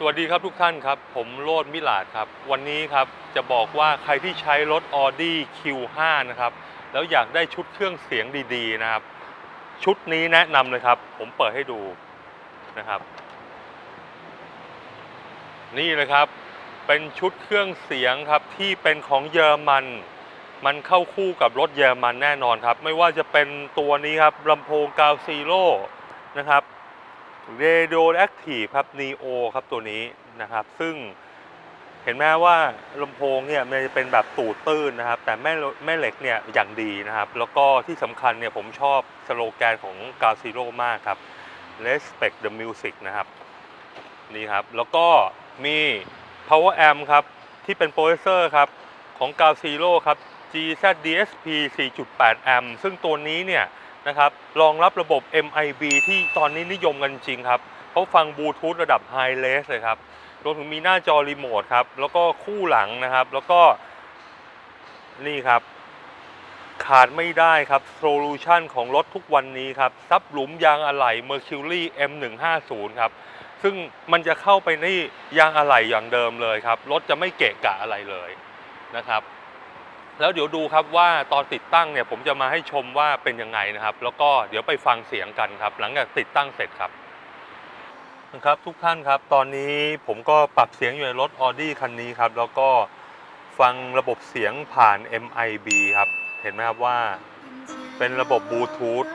สวัสดีครับทุกท่านครับ ผมโรดมิลาดครับ วันนี้ครับจะบอกว่าใครที่ใช้รถ Audi Q5 นะครับ แล้วอยากได้ชุดเครื่องเสียงดีๆนะครับ ชุดนี้แนะนำเลยครับ ผมเปิดให้ดูนะครับ นี่เลยครับ เป็นชุดเครื่องเสียงครับที่เป็นของเยอรมัน มันเข้าคู่กับรถเยอรมันแน่นอนครับ ไม่ว่าจะเป็นตัวนี้ครับลำโพงกาวซีโร่นะครับ Radio Active ครับ Neo ครับตัวนี้นะครับ ซึ่งเห็นไหมว่าลำโพงเนี่ยมันจะเป็นแบบตูดตื้นนะครับ แต่แม่แม่เหล็กเนี่ยอย่างดีนะครับ แล้วก็ที่สำคัญเนี่ยผมชอบสโลแกนของ g a z e r o มากครับ Respect the music นะครับนี่ครับ แล้วก็มี Power Amp ครับ ที่เป็นโปรเซสเซอร์ครับ ของ g a z e r o ครับ GZ DSP 4.8 amp ซึ่งตัวนี้เนี่ย นะครับรองรับระบบ MIB ที่ตอนนี้นิยมกันจริงครับเขาฟังบลูทูธระดับไฮเลสเลยครับรวมถึงมีหน้าจอรีโมทครับ แล้วก็คู่หลังนะครับ แล้วก็นี่ครับ ขาดไม่ได้ครับโซลูชันของรถทุกวันนี้ครับ ซับหลุมยางอะไหล่ Mercury M150 ครับ ซึ่งมันจะเข้าไปในยางอะไหล่อย่างเดิมเลยครับ รถจะไม่เกะกะอะไรเลยนะครับ แล้วเดี๋ยวดูครับว่าตอนติดตั้งเนี่ยผมจะมาให้ชมว่าเป็นยังไงนะครับ แล้วก็เดี๋ยวไปฟังเสียงกันครับ หลังจากติดตั้งเสร็จครับนะครับทุกท่านครับตอนนี้ผมก็ปรับเสียงอยู่ในรถ Audi คันนี้ครับ แล้วก็ฟังระบบเสียงผ่าน MIB ครับ เห็นไหมครับว่าเป็นระบบบลูทูธ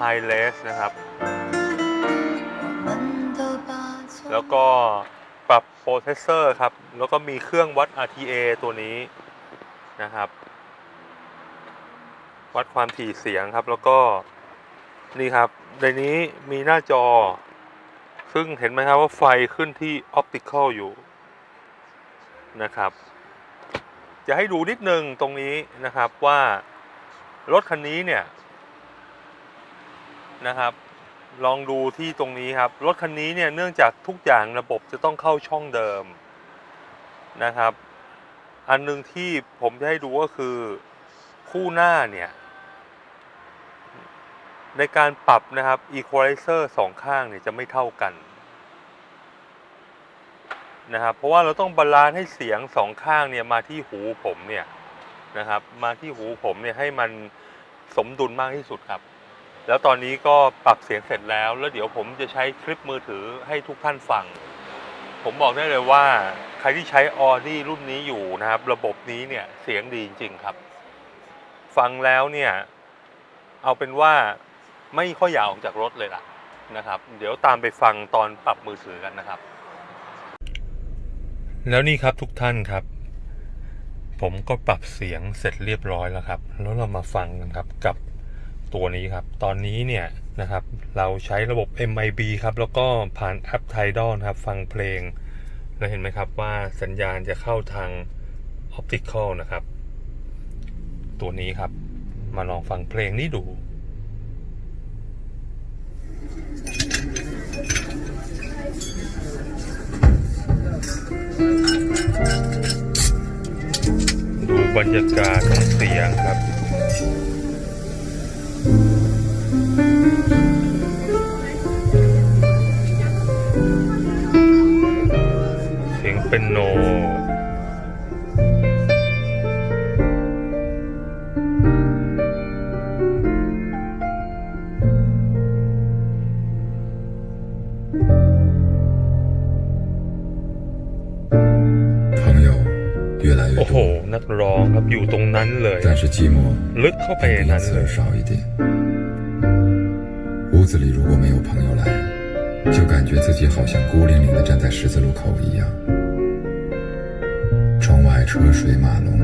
Hi-Res นะครับ แล้วก็ปรับโปรเซสเซอร์ครับ แล้วก็มีเครื่องวัด RTA ตัวนี้ นะครับ วัดความถี่เสียงครับแล้วก็นี่ครับ ในนี้มีหน้าจอ ซึ่งเห็นไหมครับว่าไฟขึ้นที่ Optical อยู่นะครับ จะให้ดูนิดนึงตรงนี้นะครับว่า รถคันนี้เนี่ย นะครับ ลองดูที่ตรงนี้ครับ รถคันนี้เนี่ยเนื่องจากทุกอย่างระบบจะต้องเข้าช่องเดิมนะครับ อันหนึงที่ผมจะให้ดูก็คือคู่หน้าเนี่ย ในการปรับนะครับ equalizer สองข้างเนี่ยจะไม่เท่ากันนะครับเพราะว่าเราต้องบาลานซ์ให้เสียงสองข้างเนี่ยมาที่หูผมเนี่ยนะครับ มาที่หูผมเนี่ยให้มันสมดุลมากที่สุดครับ แล้วตอนนี้ก็ปรับเสียงเสร็จแล้ว แล้วเดี๋ยวผมจะใช้คลิปมือถือให้ทุกท่านฟัง ผมบอกได้เลยว่า รที่ใช้ Audi รุ่นนี้อยู่นะครับ ระบบนี้เนี่ยเสียงดีจริงๆครับ ฟังแล้วเนี่ย เอาเป็นว่าไม่ค่อยอยากออกจากรถเลยล่ะนะครับ เดี๋ยวตามไปฟังตอนปรับมือถือกันนะครับ แล้วนี่ครับทุกท่านครับ ผมก็ปรับเสียงเสร็จเรียบร้อยแล้วครับ แล้วเรามาฟังกันครับกับตัวนี้ครับ ตอนนี้เนี่ยนะครับ เราใช้ระบบ MIB ครับ แล้วก็ผ่านแอป Tidal นครับ ฟังเพลง เห็นไหมครับว่าสัญญาณจะเข้าทาง Optical นะครับ ตัวนี้ครับมาลองฟังเพลงนี้ดู ดูบรรยากาศของเสียงครับ เสียงเป็นโน 朋友越来越 โอ้โห 多， นักร้องครับอยู่ตรงนั้นเลย 但是寂寞 ลึกเข้าไป 并 ใน 不因 นั้น 此 เล 而 ย 少一点。屋子里如果没有朋友来，就感觉自己好像孤零零的站在十字路口一样。 窗外车水马龙，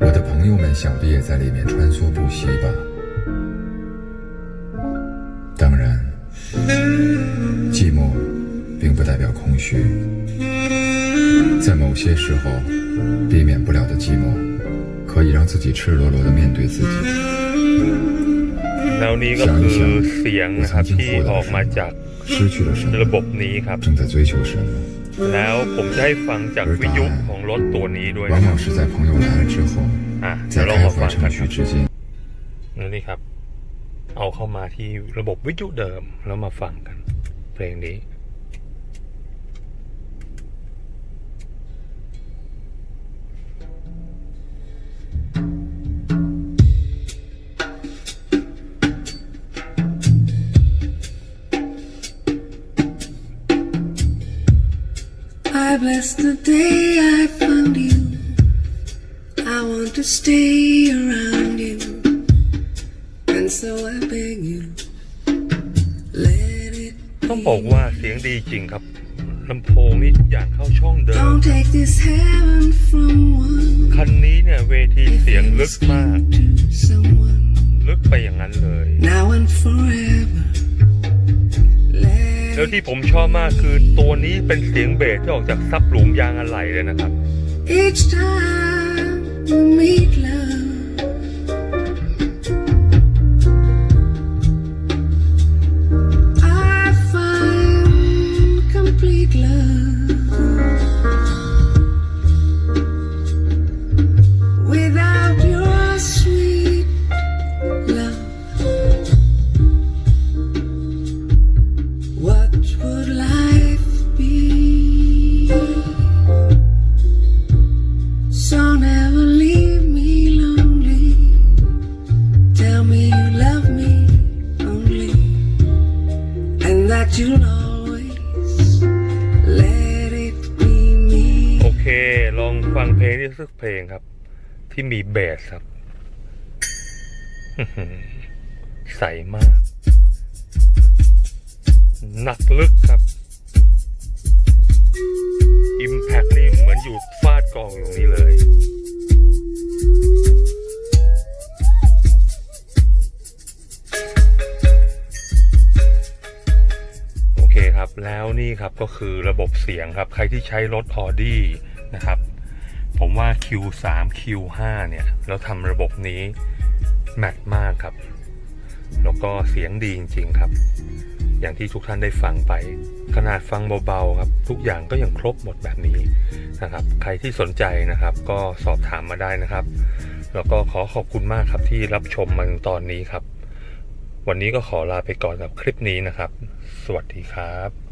我的朋友们想必也在里面穿梭不息吧。当然，寂寞并不代表空虚。在某些时候，避免不了的寂寞，可以让自己赤裸裸的面对自己。 แล้วนี่ก็คือเสียงนะครับที่ออกมาจาก 失去了什 ระบ 么？ บนี้ครับ 正在追求什么？ แล้วผมจะให้ฟังจากวิทยุของ รถตัวนี้ด้วย 往 นะค 往 รับ 是在朋友来了之后， อ่ะเดี๋ยว 在 เรา 开 มาฟั 发 งกัน 程 ครับ 序之间。 แล้วนี่ครับ เอาเข้ามาที่ระบบวิทยุเดิมแล้วมาฟังกัน เพลงนี้ I bless the day I found you. I want to stay around you. And so I beg you, let it ต้องบอกว่าเสียงดีจริงครับลำโพงนี่ทุกอย่างเข้าช่องเดิม Don't take this heaven from one. คันนี้เนี่ยเวทีเสียงลึกมาก To someone ลึกไปอย่างนั้นเลย now and forever. แล้วที่ผมชอบมากคือตัวนี้เป็นเสียงเบสที่ออกจากซับหลุมยางอะไหล่เลยนะครับ each time we meet you'll always let it be me. โอเค ลองฟังเพลงที่สักเพลงครับ ที่มีเบสครับ ใสมาก หนักลึกครับ อิมแพคนี่เหมือนอยู่ฟาดกองอยู่นี่เลย แล้วนี่ครับก็คือระบบเสียงครับ ใครที่ใช้รถ Audi นะครับ ผมว่า Q3 Q5 เนี่ยแล้วทำระบบนี้แมทมากครับ แล้วก็เสียงดีจริง ๆ ครับ อย่างที่ทุกท่านได้ฟังไป ขนาดฟังเบาๆครับ ทุกอย่างก็ยังครบหมดแบบนี้นะครับ ใครที่สนใจนะครับ ก็สอบถามมาได้นะครับ แล้วก็ขอขอบคุณมากครับที่รับชมมาถึงตอนนี้ครับ วันนี้ก็ขอลาไปก่อนกับคลิปนี้นะครับ สวัสดีครับ